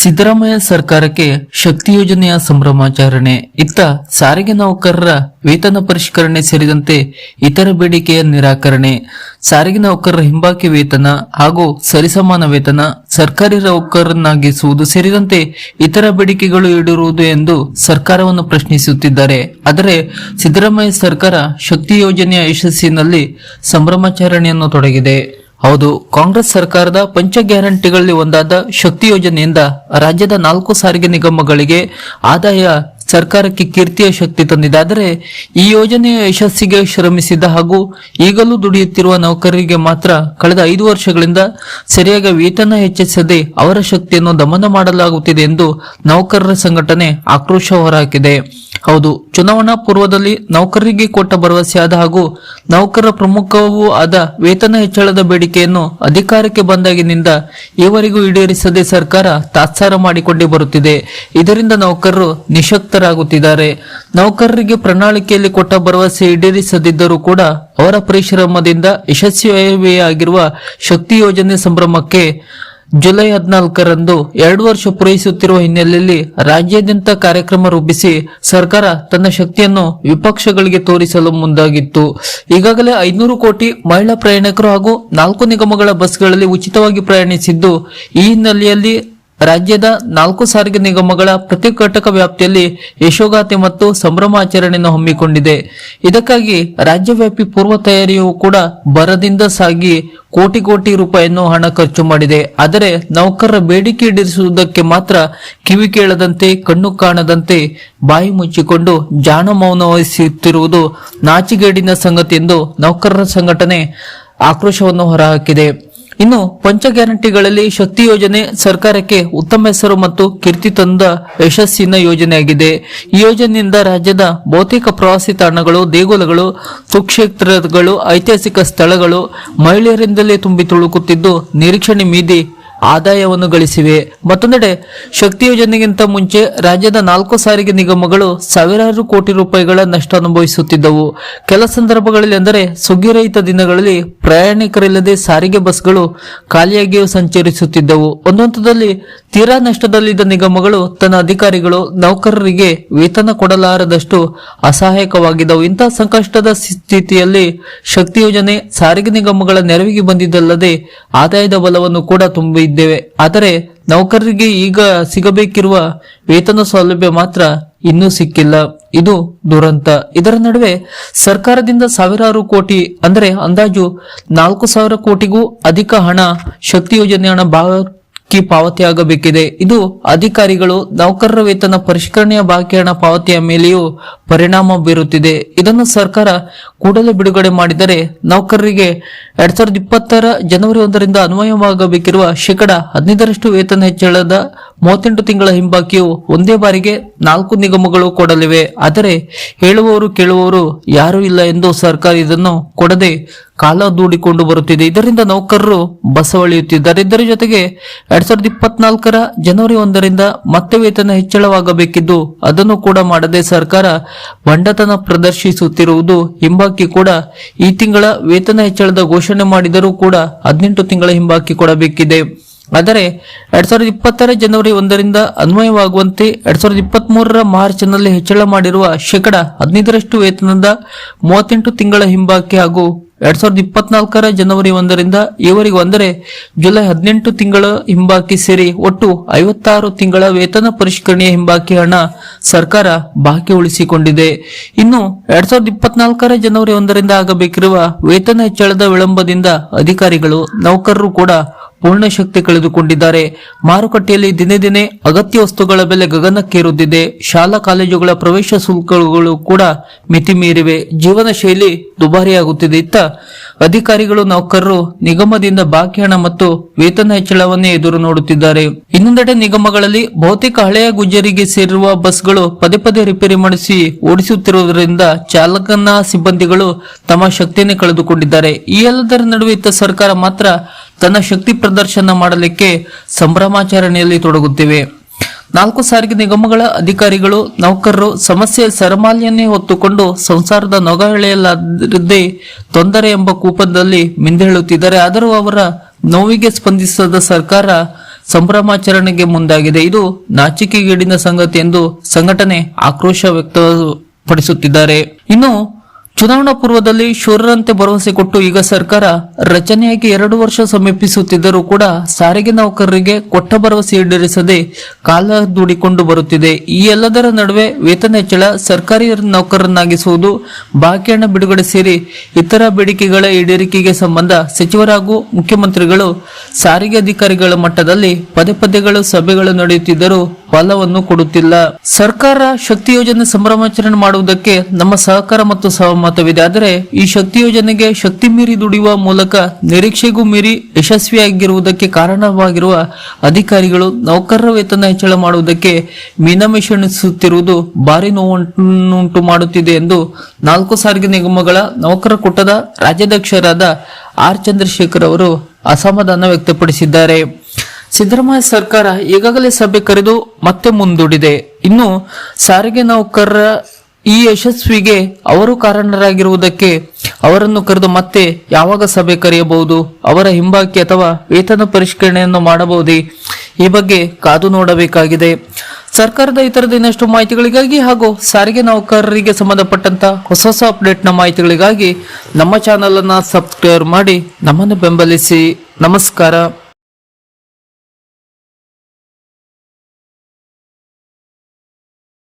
ಸಿದ್ದರಾಮಯ್ಯ ಸರ್ಕಾರಕ್ಕೆ ಶಕ್ತಿ ಯೋಜನೆಯ ಸಂಭ್ರಮಾಚರಣೆ. ಇತ್ತ ಸಾರಿಗೆ ನೌಕರರ ವೇತನ ಪರಿಷ್ಕರಣೆ ಸೇರಿದಂತೆ ಇತರ ಬೇಡಿಕೆಯ ನಿರಾಕರಣೆ. ಸಾರಿಗೆ ನೌಕರರ ಹಿಂಬಾಕಿ ವೇತನ ಹಾಗೂ ಸರಿಸಮಾನ ವೇತನ ಸರ್ಕಾರಿ ನೌಕರನ್ನಾಗಿಸುವುದು ಸೇರಿದಂತೆ ಇತರ ಬೇಡಿಕೆಗಳು ಈಡಿರುವುದು ಎಂದು ಸರ್ಕಾರವನ್ನು ಪ್ರಶ್ನಿಸುತ್ತಿದ್ದಾರೆ. ಆದರೆ ಸಿದ್ದರಾಮಯ್ಯ ಸರ್ಕಾರ ಶಕ್ತಿ ಯೋಜನೆಯ ಯಶಸ್ಸಿನಲ್ಲಿ ಸಂಭ್ರಮಾಚರಣೆಯನ್ನು ತೊಡಗಿದೆ. ಹೌದು ಕಾಂಗ್ರೆಸ್ ಸರ್ಕಾರದ ಪಂಚ ಗ್ಯಾರಂಟಿಗಳಲ್ಲಿ ಒಂದಾದ ಶಕ್ತಿ ಯೋಜನೆಯಿಂದ ರಾಜ್ಯದ ನಾಲ್ಕು ಸಾರಿಗೆ ನಿಗಮಗಳಿಗೆ ಆದಾಯ ಸರ್ಕಾರಕ್ಕೆ ಕೀರ್ತಿಯ ಶಕ್ತಿ ತಂದಿದಾದರೆ ಈ ಯೋಜನೆಯ ಯಶಸ್ಸಿಗೆ ಶ್ರಮಿಸಿದ ಹಾಗೂ ಈಗಲೂ ದುಡಿಯುತ್ತಿರುವ ನೌಕರರಿಗೆ ಮಾತ್ರ ಕಳೆದ ಐದು ವರ್ಷಗಳಿಂದ ಸರಿಯಾಗಿ ವೇತನ ಹೆಚ್ಚಿಸದೆ ಅವರ ಶಕ್ತಿಯನ್ನು ದಮನ ಮಾಡಲಾಗುತ್ತಿದೆ ಎಂದು ನೌಕರರ ಸಂಘಟನೆ ಆಕ್ರೋಶ ಹೊರಹಾಕಿದೆ. ಹೌದು, ಚುನಾವಣಾ ಪೂರ್ವದಲ್ಲಿ ನೌಕರರಿಗೆ ಕೊಟ್ಟ ಭರವಸೆಯಾದ ಹಾಗೂ ನೌಕರರ ಪ್ರಮುಖವೂ ಆದ ವೇತನ ಹೆಚ್ಚಳದ ಬೇಡಿಕೆಯನ್ನು ಅಧಿಕಾರಕ್ಕೆ ಬಂದಾಗಿನಿಂದ ಈವರೆಗೂ ಈಡೇರಿಸದೆ ಸರ್ಕಾರ ತಾತ್ಸಾರ ಮಾಡಿಕೊಂಡೇ ಬರುತ್ತಿದೆ. ಇದರಿಂದ ನೌಕರರು ನಿಶಕ್ತರಾಗುತ್ತಿದ್ದಾರೆ ನೌಕರರಿಗೆ ಪ್ರಣಾಳಿಕೆಯಲ್ಲಿ ಕೊಟ್ಟ ಭರವಸೆ ಈಡೇರಿಸದಿದ್ದರೂ ಕೂಡ ಅವರ ಪರಿಶ್ರಮದಿಂದ ಯಶಸ್ವಿಯಾಗಿರುವ ಶಕ್ತಿ ಯೋಜನೆ ಸಂಭ್ರಮಕ್ಕೆ ಜುಲೈ ಹದಿನಾಲ್ಕರಂದು ಎರಡು ವರ್ಷ ಪೂರೈಸುತ್ತಿರುವ ಹಿನ್ನೆಲೆಯಲ್ಲಿ ರಾಜ್ಯಾದ್ಯಂತ ಕಾರ್ಯಕ್ರಮ ರೂಪಿಸಿ ಸರ್ಕಾರ ತನ್ನ ಶಕ್ತಿಯನ್ನು ವಿಪಕ್ಷಗಳಿಗೆ ತೋರಿಸಲು ಮುಂದಾಗಿತ್ತು. ಈಗಾಗಲೇ ಐನೂರು ಕೋಟಿ ಮಹಿಳಾ ಪ್ರಯಾಣಿಕರು ಹಾಗೂ ನಾಲ್ಕು ನಿಗಮಗಳ ಬಸ್ಗಳಲ್ಲಿ ಉಚಿತವಾಗಿ ಪ್ರಯಾಣಿಸಿದ್ದು ಈ ಹಿನ್ನೆಲೆಯಲ್ಲಿ ರಾಜ್ಯದ ನಾಲ್ಕು ಸಾರಿಗೆ ನಿಗಮಗಳ ಪ್ರತಿ ಘಟಕ ವ್ಯಾಪ್ತಿಯಲ್ಲಿ ಯಶೋಗಾಥೆ ಮತ್ತು ಸಂಭ್ರಮಾಚರಣೆಯನ್ನು ಹಮ್ಮಿಕೊಂಡಿದೆ. ಇದಕ್ಕಾಗಿ ರಾಜ್ಯವ್ಯಾಪಿ ಪೂರ್ವ ತಯಾರಿಯೂ ಕೂಡ ಬರದಿಂದ ಸಾಗಿ ಕೋಟಿ ಕೋಟಿ ರೂಪಾಯಿಯನ್ನು ಹಣ ಖರ್ಚು ಮಾಡಿದೆ. ಆದರೆ ನೌಕರರ ಬೇಡಿಕೆ ಈಡೇರಿಸುವುದಕ್ಕೆ ಮಾತ್ರ ಕಿವಿ ಕೇಳದಂತೆ, ಕಣ್ಣು ಕಾಣದಂತೆ ಬಾಯಿ ಮುಚ್ಚಿಕೊಂಡು ಜಾಣ ಮೌನ ವಹಿಸುತ್ತಿರುವುದು ನಾಚಿಗೇಡಿನ ಸಂಗತಿ ಎಂದು ನೌಕರರ ಸಂಘಟನೆ ಆಕ್ರೋಶವನ್ನು ಹೊರಹಾಕಿದೆ. ಇನ್ನು ಪಂಚ ಗ್ಯಾರಂಟಿಗಳಲ್ಲಿ ಶಕ್ತಿ ಯೋಜನೆ ಸರ್ಕಾರಕ್ಕೆ ಉತ್ತಮ ಹೆಸರು ಮತ್ತು ಕೀರ್ತಿ ತಂದ ಯಶಸ್ಸಿನ ಯೋಜನೆಯಾಗಿದೆ. ಈ ಯೋಜನೆಯಿಂದ ರಾಜ್ಯದ ಬಹುತೇಕ ಪ್ರವಾಸಿ ತಾಣಗಳು, ದೇಗುಲಗಳು ಸುಕ್ಷೇತ್ರಗಳು ಐತಿಹಾಸಿಕ ಸ್ಥಳಗಳು ಮಹಿಳೆಯರಿಂದಲೇ ತುಂಬಿ ತುಳುಕುತ್ತಿದ್ದು, ನಿರೀಕ್ಷಣೆ ಮೀದಿ ಆದಾಯವನ್ನು ಗಳಿಸಿವೆ. ಮತ್ತೊಂದೆಡೆ ಶಕ್ತಿ ಯೋಜನೆಗಿಂತ ಮುಂಚೆ ರಾಜ್ಯದ ನಾಲ್ಕು ಸಾರಿಗೆ ನಿಗಮಗಳು ಸಾವಿರಾರು ಕೋಟಿ ರೂಪಾಯಿಗಳ ನಷ್ಟ ಅನುಭವಿಸುತ್ತಿದ್ದವು. ಕೆಲ ಸಂದರ್ಭಗಳಲ್ಲಿ ಅಂದರೆ ಸುಗ್ಗಿರಹಿತ ದಿನಗಳಲ್ಲಿ ಪ್ರಯಾಣಿಕರಿಲ್ಲದೆ ಸಾರಿಗೆ ಬಸ್ಗಳು ಖಾಲಿಯಾಗಿಯೂ ಸಂಚರಿಸುತ್ತಿದ್ದವು. ಒಂದು ಹಂತದಲ್ಲಿ ತೀರಾ ನಷ್ಟದಲ್ಲಿದ್ದ ನಿಗಮಗಳು ತನ್ನ ಅಧಿಕಾರಿಗಳು ನೌಕರರಿಗೆ ವೇತನ ಕೊಡಲಾರದಷ್ಟು ಅಸಹಾಯಕವಾಗಿದ್ದವು. ಇಂತಹ ಸಂಕಷ್ಟದ ಸ್ಥಿತಿಯಲ್ಲಿ ಶಕ್ತಿ ಯೋಜನೆ ಸಾರಿಗೆ ನಿಗಮಗಳ ನೆರವಿಗೆ ಬಂದಿದ್ದಲ್ಲದೆ, ಆದಾಯದ ಬಲವನ್ನು ಕೂಡ ತುಂಬಿದ್ದೇವೆ ಆದರೆ ನೌಕರರಿಗೆ ಈಗ ಸಿಗಬೇಕಿರುವ ವೇತನ ಸೌಲಭ್ಯ ಮಾತ್ರ ಇನ್ನೂ ಸಿಕ್ಕಿಲ್ಲ. ಇದು ದುರಂತ. ಇದರ ನಡುವೆ ಸರ್ಕಾರದಿಂದ ಸಾವಿರಾರು ಕೋಟಿ, ಅಂದರೆ ಅಂದಾಜು ನಾಲ್ಕು ಸಾವಿರ ಕೋಟಿಗೂ ಅಧಿಕ ಹಣ ಶಕ್ತಿ ಯೋಜನೆ ಹಣ ಬಾಕಿ ಪಾವತಿಯಾಗಬೇಕಿದೆ. ಇದು ಅಧಿಕಾರಿಗಳು ನೌಕರರ ವೇತನ ಪರಿಷ್ಕರಣೆಯ ಬಾಕಿ ಹಣ ಪಾವತಿಯ ಮೇಲೆಯೂ ಪರಿಣಾಮ ಬೀರುತ್ತಿದೆ. ಇದನ್ನು ಸರ್ಕಾರ ಕೂಡಲೇ ಬಿಡುಗಡೆ ಮಾಡಿದರೆ ನೌಕರರಿಗೆ ಎರಡ್ ಸಾವಿರದ ಇಪ್ಪತ್ತರ ಜನವರಿ ಒಂದರಿಂದ ಅನ್ವಯವಾಗಬೇಕಿರುವ ಶೇಕಡ ಹದಿನೈದರಷ್ಟು ವೇತನ ಹೆಚ್ಚಳದ ಮೂವತ್ತೆಂಟು ತಿಂಗಳ ಹಿಂಬಾಕಿಯು ಒಂದೇ ಬಾರಿಗೆ ನಾಲ್ಕು ನಿಗಮಗಳು ಕೊಡಲಿವೆ. ಆದರೆ ಹೇಳುವವರು ಕೇಳುವವರು ಯಾರೂ ಇಲ್ಲ ಎಂದು ಸರ್ಕಾರ ಇದನ್ನು ಕೊಡದೆ ಕಾಲ ದೂಡಿಕೊಂಡು ಬರುತ್ತಿದೆ. ಇದರಿಂದ ನೌಕರರು ಬಸವಳಿಯುತ್ತಿದ್ದಾರೆ. ಇದರ ಜೊತೆಗೆ ಎರಡ್ ಸಾವಿರದ ಇಪ್ಪತ್ನಾಲ್ಕರ ಜನವರಿ ಒಂದರಿಂದ ಮತ್ತೆ ವೇತನ ಹೆಚ್ಚಳವಾಗಬೇಕಿದ್ದು, ಅದನ್ನು ಕೂಡ ಮಾಡದೆ ಸರ್ಕಾರ ಬಂಡತನ ಪ್ರದರ್ಶಿಸುತ್ತಿರುವುದು ಹಿಂಬಾಕಿ ಕೂಡ. ಈ ತಿಂಗಳ ವೇತನ ಹೆಚ್ಚಳದ ಘೋಷಣೆ ಮಾಡಿದರೂ ಕೂಡ ಹದಿನೆಂಟು ತಿಂಗಳ ಹಿಂಬಾಕಿ ಕೊಡಬೇಕಿದೆ. ಆದರೆ ಎರಡ್ ಸಾವಿರದ ಇಪ್ಪತ್ತರ ಜನವರಿ ಒಂದರಿಂದ ಅನ್ವಯವಾಗುವಂತೆ ಎರಡ್ ಸಾವಿರದ ಇಪ್ಪತ್ತ್ ಮೂರರ ಮಾರ್ಚ್ನಲ್ಲಿ ಹೆಚ್ಚಳ ಮಾಡಿರುವ ಶೇಕಡ ಹದಿನೈದರಷ್ಟು ವೇತನದ ಮೂವತ್ತೆಂಟು ತಿಂಗಳ ಹಿಂಬಾಕಿ ಹಾಗೂ ಎರಡ್ ಸಾವಿರದ ಇಪ್ಪತ್ನಾಲ್ಕರ ಜನವರಿ ಒಂದರಿಂದ ಈವರೆಗೂ ಅಂದರೆ ಜುಲೈ ಹದಿನೆಂಟು ತಿಂಗಳ ಹಿಂಬಾಕಿ ಸೇರಿ ಒಟ್ಟು ಐವತ್ತಾರು ತಿಂಗಳ ವೇತನ ಪರಿಷ್ಕರಣೆಯ ಹಿಂಬಾಕಿ ಹಣ ಸರ್ಕಾರ ಬಾಕಿ ಉಳಿಸಿಕೊಂಡಿದೆ. ಇನ್ನು ಎರಡ್ ಸಾವಿರದ ಇಪ್ಪತ್ನಾಲ್ಕರ ಜನವರಿ ಒಂದರಿಂದ ಆಗಬೇಕಿರುವ ವೇತನ ಹೆಚ್ಚಳದ ವಿಳಂಬದಿಂದ ಅಧಿಕಾರಿಗಳು, ನೌಕರರು ಕೂಡ ಪೂರ್ಣ ಶಕ್ತಿ ಕಳೆದುಕೊಂಡಿದ್ದಾರೆ. ಮಾರುಕಟ್ಟೆಯಲ್ಲಿ ದಿನೇ ದಿನೇ ಅಗತ್ಯ ವಸ್ತುಗಳ ಬೆಲೆ ಗಗನಕ್ಕೇರುತ್ತಿದೆ. ಶಾಲಾ ಕಾಲೇಜುಗಳ ಪ್ರವೇಶ ಶುಲ್ಕಗಳು ಕೂಡ ಮಿತಿ ಮೀರಿವೆ ಜೀವನ ಶೈಲಿ ದುಬಾರಿಯಾಗುತ್ತಿದೆ. ಇತ್ತ ಅಧಿಕಾರಿಗಳು, ನೌಕರರು ನಿಗಮದಿಂದ ಬಾಕಿ ಹಣ ಮತ್ತು ವೇತನ ಹೆಚ್ಚಳವನ್ನೇ ಎದುರು ನೋಡುತ್ತಿದ್ದಾರೆ. ಇನ್ನೊಂದೆಡೆ ನಿಗಮಗಳಲ್ಲಿ ಬಹುತೇಕ ಹಳೆಯ ಗುಜ್ಜರಿಗೆ ಸೇರಿರುವ ಬಸ್ಗಳು ಪದೇ ಪದೇ ರಿಪೇರಿ ಮಾಡಿಸಿ ಓಡಿಸುತ್ತಿರುವುದರಿಂದ ಚಾಲಕನ ಸಿಬ್ಬಂದಿಗಳು ತಮ್ಮ ಶಕ್ತಿಯನ್ನೇ ಕಳೆದುಕೊಂಡಿದ್ದಾರೆ. ಈ ಎಲ್ಲದರ ನಡುವೆ ಇತ್ತ ಸರ್ಕಾರ ಮಾತ್ರ ತನ್ನ ಶಕ್ತಿ ಪ್ರದರ್ಶನ ಮಾಡಲಿಕ್ಕೆ ಸಂಭ್ರಮಾಚರಣೆಯಲ್ಲಿ ತೊಡಗುತ್ತಿವೆ. ನಾಲ್ಕು ಸಾರಿಗೆ ನಿಗಮಗಳ ಅಧಿಕಾರಿಗಳು, ನೌಕರರು ಸಮಸ್ಯೆ ಸರಮಾಲಿಯನ್ನೇ ಹೊತ್ತುಕೊಂಡು ಸಂಸಾರದ ನೊಗ ಎಳೆಯಲಾರದೆ ತೊಂದರೆ ಎಂಬ ಕೂಪದಲ್ಲಿ ಮಿಂದೇಳುತ್ತಿದ್ದಾರೆ. ಆದರೂ ಅವರ ನೋವಿಗೆ ಸ್ಪಂದಿಸದ ಸರ್ಕಾರ ಸಂಭ್ರಮಾಚರಣೆಗೆ ಮುಂದಾಗಿದೆ. ಇದು ನಾಚಿಕೆಗೇಡಿನ ಸಂಗತಿ ಎಂದು ಸಂಘಟನೆ ಆಕ್ರೋಶ ವ್ಯಕ್ತಪಡಿಸುತ್ತಿದ್ದಾರೆ. ಇನ್ನು ಚುನಾವಣಾ ಪೂರ್ವದಲ್ಲಿ ಶೂರರಂತೆ ಭರವಸೆ ಕೊಟ್ಟು ಈಗ ಸರ್ಕಾರ ರಚನೆಯಾಗಿ ಎರಡು ವರ್ಷ ಸಮೀಪಿಸುತ್ತಿದ್ದರೂ ಕೂಡ ಸಾರಿಗೆ ನೌಕರರಿಗೆ ಕೊಟ್ಟ ಭರವಸೆ ಈಡೇರಿಸದೆ ಕಾಲ ದೂಡಿಕೊಂಡು ಬರುತ್ತಿದೆ. ಈ ಎಲ್ಲದರ ನಡುವೆ ವೇತನ ಹೆಚ್ಚಳ, ಸರ್ಕಾರಿ ನೌಕರರನ್ನಾಗಿಸುವುದು ಬಾಕಿ ಹಣ ಬಿಡುಗಡೆ ಸೇರಿ ಇತರ ಬೇಡಿಕೆಗಳ ಈಡೇರಿಕೆಗೆ ಸಂಬಂಧ ಸಚಿವರಾಗೂ ಮುಖ್ಯಮಂತ್ರಿಗಳು, ಸಾರಿಗೆ ಅಧಿಕಾರಿಗಳ ಮಟ್ಟದಲ್ಲಿ ಪದೇ ಪದೇಗಳು ಸಭೆಗಳು ನಡೆಯುತ್ತಿದ್ದರೂ ಫಲವನ್ನು ಕೊಡುತ್ತಿಲ್ಲ. ಸರ್ಕಾರ ಶಕ್ತಿ ಯೋಜನೆ ಸಂಭ್ರಮಾಚರಣೆ ಮಾಡುವುದಕ್ಕೆ ನಮ್ಮ ಸಹಕಾರ ಮತ್ತು ಸಹಮತವಿದೆ. ಆದರೆ ಈ ಶಕ್ತಿ ಯೋಜನೆಗೆ ಶಕ್ತಿ ಮೀರಿ ದುಡಿಯುವ ಮೂಲಕ ನಿರೀಕ್ಷೆಗೂ ಮೀರಿ ಯಶಸ್ವಿಯಾಗಿರುವುದಕ್ಕೆ ಕಾರಣವಾಗಿರುವ ಅಧಿಕಾರಿಗಳು ನೌಕರರ ವೇತನ ಹೆಚ್ಚಳ ಮಾಡುವುದಕ್ಕೆ ಮೀನಮಿಷಣಿಸುತ್ತಿರುವುದು ಭಾರಿ ನೋವುಂಟು ಮಾಡುತ್ತಿದೆ ಎಂದು ನಾಲ್ಕು ಸಾರಿಗೆ ನಿಗಮಗಳ ನೌಕರ ಕೂಟದ ರಾಜ್ಯಾಧ್ಯಕ್ಷರಾದ ಆರ್ ಚಂದ್ರಶೇಖರ್ ಅವರು ಅಸಮಾಧಾನ ವ್ಯಕ್ತಪಡಿಸಿದ್ದಾರೆ. ಸಿದ್ದರಾಮಯ್ಯ ಸರ್ಕಾರ ಈಗಾಗಲೇ ಸಭೆ ಕರೆದು ಮತ್ತೆ ಮುಂದೂಡಿದೆ. ಇನ್ನು ಸಾರಿಗೆ ನೌಕರರ ಈ ಯಶಸ್ವಿಗೆ ಅವರು ಕಾರಣರಾಗಿರುವುದಕ್ಕೆ ಅವರನ್ನು ಕರೆದು ಮತ್ತೆ ಯಾವಾಗ ಸಭೆ ಕರೆಯಬಹುದು, ಅವರ ಹಿಂಬಾಕಿ ಅಥವಾ ವೇತನ ಪರಿಷ್ಕರಣೆಯನ್ನು ಮಾಡಬಹುದೇ, ಈ ಬಗ್ಗೆ ಕಾದು ನೋಡಬೇಕಾಗಿದೆ. ಸರ್ಕಾರದ ಇತರದ ಇನ್ನಷ್ಟು ಮಾಹಿತಿಗಳಿಗಾಗಿ ಹಾಗೂ ಸಾರಿಗೆ ನೌಕರರಿಗೆ ಸಂಬಂಧಪಟ್ಟಂತ ಹೊಸ ಹೊಸ ಅಪ್ಡೇಟ್ನ ಮಾಹಿತಿಗಳಿಗಾಗಿ ನಮ್ಮ ಚಾನಲ್ ಅನ್ನ ಸಬ್ಸ್ಕ್ರೈಬ್ ಮಾಡಿ ನಮ್ಮನ್ನು ಬೆಂಬಲಿಸಿ. ನಮಸ್ಕಾರ.